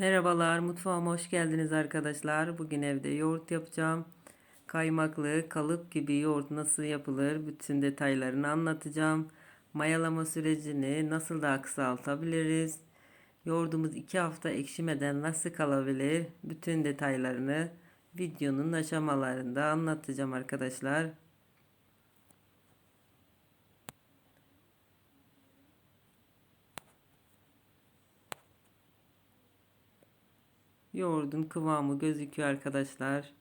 Merhabalar, mutfağıma hoş geldiniz arkadaşlar. Bugün evde yoğurt yapacağım. Kaymaklı, kalıp gibi yoğurt nasıl yapılır? Bütün detaylarını anlatacağım. Mayalama sürecini nasıl daha kısaltabiliriz? Yoğurdumuz 2 hafta ekşimeden nasıl kalabilir? Bütün detaylarını videonun aşamalarında anlatacağım arkadaşlar. Yoğurdun kıvamı gözüküyor arkadaşlar.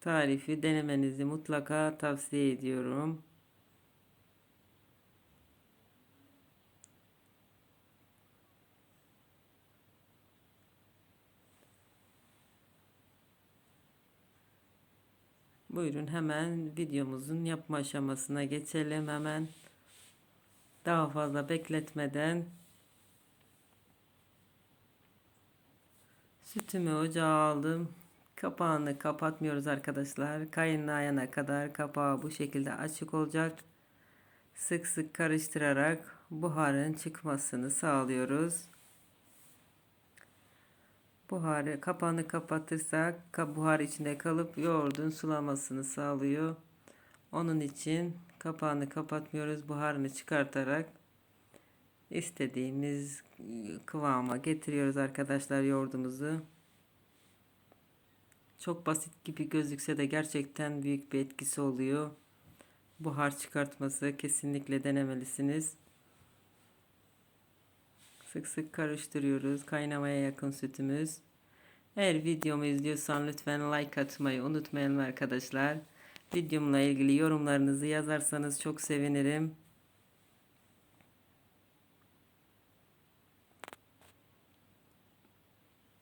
Tarifi denemenizi mutlaka tavsiye ediyorum. Buyurun hemen videomuzun yapma aşamasına geçelim hemen. Daha fazla bekletmeden sütümü ocağa aldım. Kapağını kapatmıyoruz arkadaşlar. Kaynayana kadar kapağı bu şekilde açık olacak. Sık sık karıştırarak buharın çıkmasını sağlıyoruz. Buharı kapağını kapatırsak buhar içinde kalıp yoğurdun sulamasını sağlıyor. Onun için kapağını kapatmıyoruz. Buharını çıkartarak istediğimiz kıvama getiriyoruz arkadaşlar yoğurdumuzu. Çok basit gibi gözükse de gerçekten büyük bir etkisi oluyor. Buhar çıkartması kesinlikle denemelisiniz. Sık sık karıştırıyoruz. Kaynamaya yakın sütümüz. Eğer videomu izliyorsan lütfen like atmayı unutmayın arkadaşlar. Videomla ilgili yorumlarınızı yazarsanız çok sevinirim.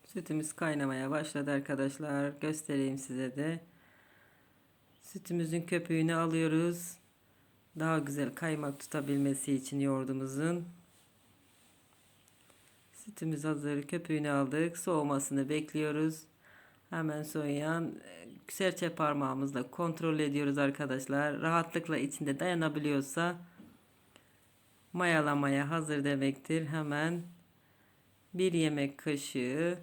Sütümüz kaynamaya başladı arkadaşlar. Göstereyim size de. Sütümüzün köpüğünü alıyoruz. Daha güzel kaymak tutabilmesi için yoğurdumuzun. Sütümüz hazır. Köpüğünü aldık. Soğumasını bekliyoruz. Hemen soğuyan serçe parmağımızla kontrol ediyoruz arkadaşlar. Rahatlıkla içinde dayanabiliyorsa mayalamaya hazır demektir. Hemen bir yemek kaşığı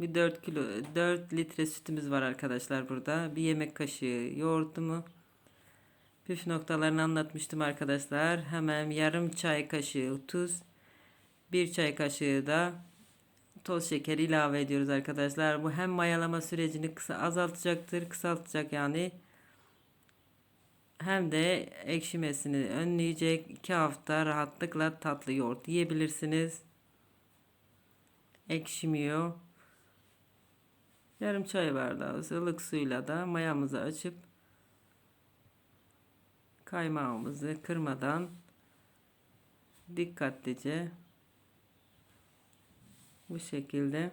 bir 4 kilo 4 litre sütümüz var arkadaşlar burada. Bir yemek kaşığı yoğurtumu püf noktalarını anlatmıştım arkadaşlar. Hemen yarım çay kaşığı tuz, bir çay kaşığı da toz şeker ilave ediyoruz arkadaşlar. Bu hem mayalama sürecini kısa azaltacaktır, kısaltacak yani. Hem de ekşimesini önleyecek. 2 hafta rahatlıkla tatlı yoğurt yiyebilirsiniz. Ekşimiyor. Yarım çay bardağı ılık suyla da mayamızı açıp kaymağımızı kırmadan dikkatlice bu şekilde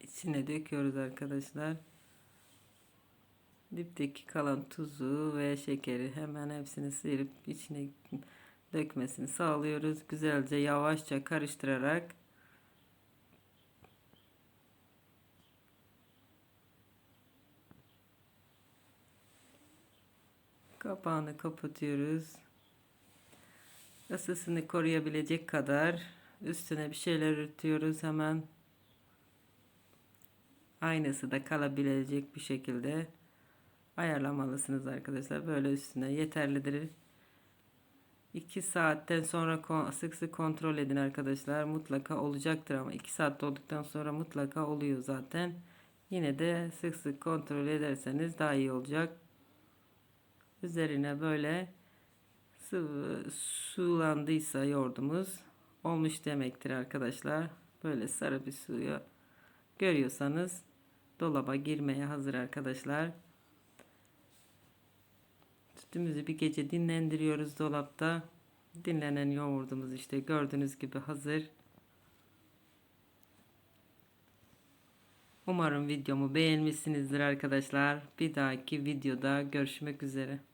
içine döküyoruz arkadaşlar. Dipteki kalan tuzu ve şekeri hemen hepsini sıyırıp içine dökmesini sağlıyoruz. Güzelce yavaşça karıştırarak kapağını kapatıyoruz ısısını koruyabilecek kadar üstüne bir şeyler örtüyoruz hemen. Aynısı da kalabilecek bir şekilde ayarlamalısınız arkadaşlar. Böyle üstüne yeterlidir. 2 saatten sonra sık sık kontrol edin arkadaşlar. Mutlaka olacaktır ama 2 saat olduktan sonra mutlaka oluyor zaten. Yine de sık sık kontrol ederseniz daha iyi olacak. Üzerine böyle sıvı sulandıysa yoğurdumuz olmuş demektir arkadaşlar. Böyle sarı bir suyu görüyorsanız dolaba girmeye hazır arkadaşlar. Sütümüzü bir gece dinlendiriyoruz dolapta. Dinlenen yoğurdumuz işte gördüğünüz gibi hazır. Umarım videomu beğenmişsinizdir arkadaşlar. Bir dahaki videoda görüşmek üzere.